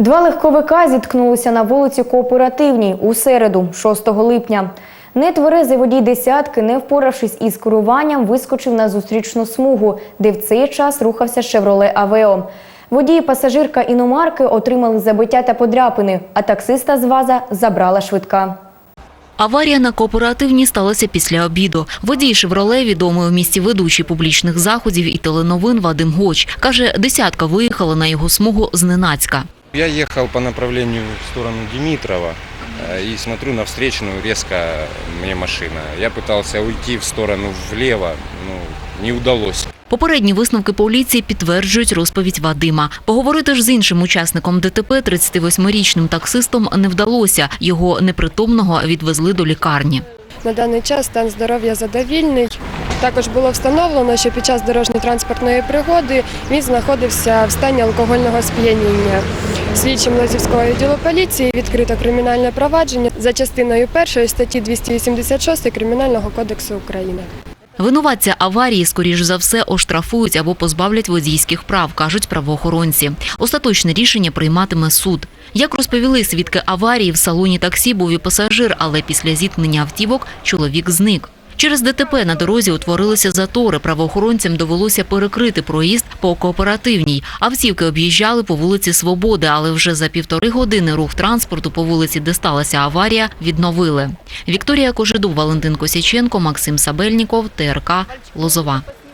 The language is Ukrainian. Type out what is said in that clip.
Два легковика зіткнулися на вулиці Кооперативній у середу, 6 липня. Нетверезий водій десятки, не впоравшись із керуванням, вискочив на зустрічну смугу, де в цей час рухався «Шевроле Авео». Водій пасажирка іномарки отримали забиття та подряпини, а таксиста з ВАЗа забрала швидка. Аварія на кооперативній сталася після обіду. Водій «Шевроле», відомий у місті ведучий публічних заходів і теленовин Вадим Гоч, каже, десятка виїхала на його смугу зненацька. Я ехал по направлению в сторону Димитрова э, и смотрю на встречную резко мне машина. Я пытался уйти в сторону влево, ну, не удалось. Попередні висновки поліції підтверджують розповідь Вадима. Поговорити ж з іншим учасником ДТП, 38-річним таксистом, не вдалося. Його непритомного відвезли до лікарні. На даний час стан здоров'я задовільний. Також було встановлено, що під час дорожньо-транспортної пригоди він знаходився в стані алкогольного сп'яніння. Слідчим Лозівського відділу поліції відкрито кримінальне провадження за частиною 1 статті 286 Кримінального кодексу України. Винуватця аварії, скоріш за все, оштрафують або позбавлять водійських прав, кажуть правоохоронці. Остаточне рішення прийматиме суд. Як розповіли свідки аварії, в салоні таксі був і пасажир, але після зіткнення автівок чоловік зник. Через ДТП на дорозі утворилися затори. Правоохоронцям довелося перекрити проїзд по кооперативній. Автівки об'їжджали по вулиці Свободи, але вже за півтори години рух транспорту по вулиці, де сталася аварія, відновили. Вікторія Кожедуб, Валентин Косяченко, Максим Сабельніков, ТРК Лозова.